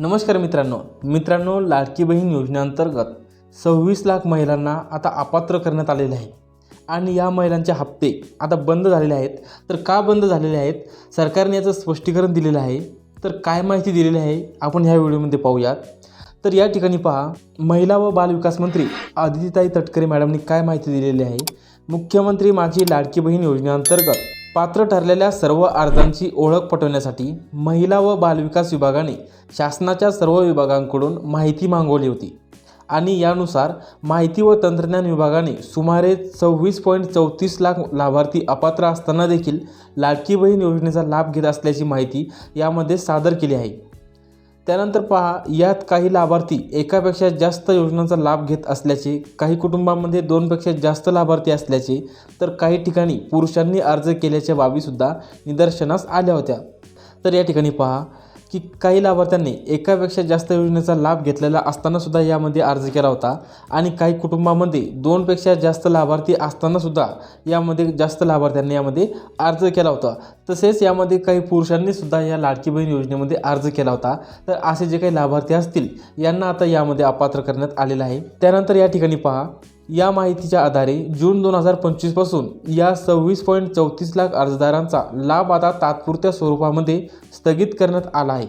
नमस्कार मित्रांनो. मित्रांनो लाडकी बहीण योजनेअंतर्गत सव्वीस लाख महिलांना आता अपात्र करण्यात आलेले आहे. आणि या महिलांचे हप्ते आता बंद झालेले आहेत. तर का बंद झालेले आहेत? सरकारने याचं स्पष्टीकरण दिलेलं आहे. तर काय माहिती दिलेली आहे? आपण ह्या व्हिडिओमध्ये पाहूयात. तर या ठिकाणी पहा महिला व बालविकास मंत्री आदितीताई तटकरे मॅडमनी काय माहिती दिलेली आहे? मुख्यमंत्री माझी लाडकी बहीण योजनेअंतर्गत पात्र ठरलेल्या सर्व अर्जांची ओळख पटवण्यासाठी महिला व बालविकास विभागाने शासनाच्या सर्व विभागांकडून माहिती मागवली होती. आणि यानुसार माहिती व तंत्रज्ञान विभागाने सुमारे सव्वीस पॉईंट चौतीस लाख लाभार्थी अपात्र असताना देखील लाडकी बहीण योजनेचा लाभ घेत असल्याची माहिती यामध्ये सादर केली आहे. त्यानंतर पहा यात काही लाभार्थी एकापेक्षा जास्त योजनांचा लाभ घेत असल्याचे काही कुटुंबांमध्ये दोनपेक्षा जास्त लाभार्थी असल्याचे तर काही ठिकाणी पुरुषांनी अर्ज केल्याच्या बाबीसुद्धा निदर्शनास आल्या होत्या. तर या ठिकाणी पहा की काही लाभार्थ्यांनी एकापेक्षा जास्त योजनेचा लाभ घेतलेला असतानासुद्धा यामध्ये अर्ज केला होता. आणि काही कुटुंबामध्ये दोनपेक्षा जास्त लाभार्थी असतानासुद्धा यामध्ये जास्त लाभार्थ्यांनी यामध्ये अर्ज केला होता. तसेच यामध्ये काही पुरुषांनीसुद्धा या लाडकी बहीण योजनेमध्ये अर्ज केला होता. तर असे जे काही लाभार्थी असतील यांना आता यामध्ये अपात्र करण्यात आलेलं आहे. त्यानंतर या ठिकाणी पहा. या माहितीच्या आधारे जून दोन हजार पंचवीसपासून या सव्वीस पॉईंट चौतीस लाख अर्जदारांचा लाभ आता तात्पुरत्या स्वरूपामध्ये स्थगित करण्यात आला आहे.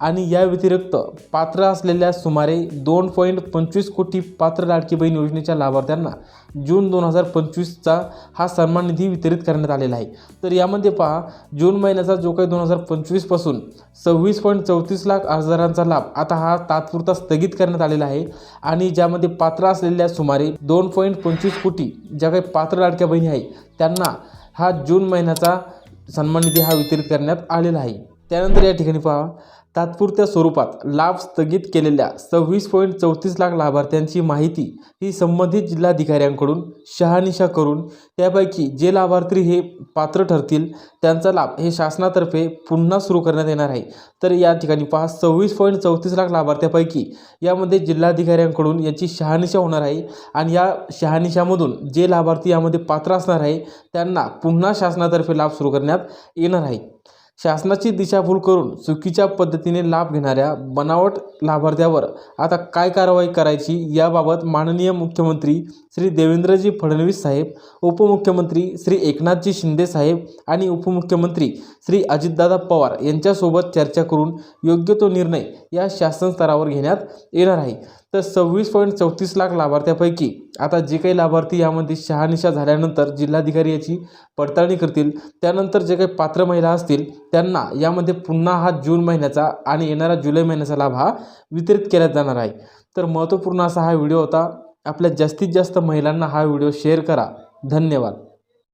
आणि या व्यतिरिक्त पात्र असलेल्या सुमारे दोन पॉईंट पंचवीस कोटी पात्र लाडकी बहीण योजनेच्या लाभार्थ्यांना जून दोन हजार पंचवीसचा हा सन्मान निधी वितरित करण्यात आलेला आहे. तर यामध्ये पहा जून महिन्याचा जो काही दोन हजार पंचवीसपासून सव्वीस पॉईंट चौतीस लाख अर्जदारांचा लाभ आता हा तात्पुरता स्थगित करण्यात आलेला आहे. आणि ज्यामध्ये पात्र असलेल्या सुमारे दोन पॉईंट पंचवीस कोटी ज्या काही पात्र लाडक्या बहिणी आहे त्यांना हा जून महिन्याचा सन्मान निधी हा वितरित करण्यात आलेला आहे. त्यानंतर या ठिकाणी पहा. तात्पुरत्या स्वरूपात लाभ स्थगित केलेल्या सव्वीस पॉईंट चौतीस लाख लाभार्थ्यांची माहिती ही संबंधित जिल्हाधिकाऱ्यांकडून शहानिशा करून त्यापैकी जे लाभार्थी हे पात्र ठरतील त्यांचा लाभ हे शासनातर्फे पुन्हा सुरू करण्यात येणार आहे. तर या ठिकाणी पहा सव्वीस पॉईंट चौतीस लाख लाभार्थ्यापैकी यामध्ये जिल्हाधिकाऱ्यांकडून याची शहानिशा होणार आहे आणि या शहानिशामधून जे लाभार्थी यामध्ये पात्र असणार आहे त्यांना पुन्हा शासनातर्फे लाभ सुरू करण्यात येणार आहे. शासनाची दिशाभूल करून चुकीच्या पद्धतीने लाभ घेणाऱ्या बनावट लाभार्थ्यावर आता काय कारवाई करायची याबाबत माननीय मुख्यमंत्री श्री देवेंद्रजी फडणवीस साहेब उपमुख्यमंत्री श्री एकनाथजी शिंदे साहेब आणि उपमुख्यमंत्री श्री अजितदादा पवार यांच्यासोबत चर्चा करून योग्य तो निर्णय या शासन स्तरावर घेण्यात येणार आहे. तर सव्वीस पॉईंट चौतीस लाख लाभार्थ्यापैकी आता जे काही लाभार्थी यामध्ये शहानिशा झाल्यानंतर जिल्हाधिकारी याची पडताळणी करतील. त्यानंतर जे काही पात्र महिला असतील त्यांना यामध्ये पुन्हा हा जून महिन्याचा आणि येणारा जुलै महिन्याचा लाभ हा वितरित केला जाणार आहे. तर महत्त्वपूर्ण असा हा व्हिडिओ होता. आपल्या जास्तीत जास्त महिलांना हा व्हिडिओ शेअर करा. धन्यवाद.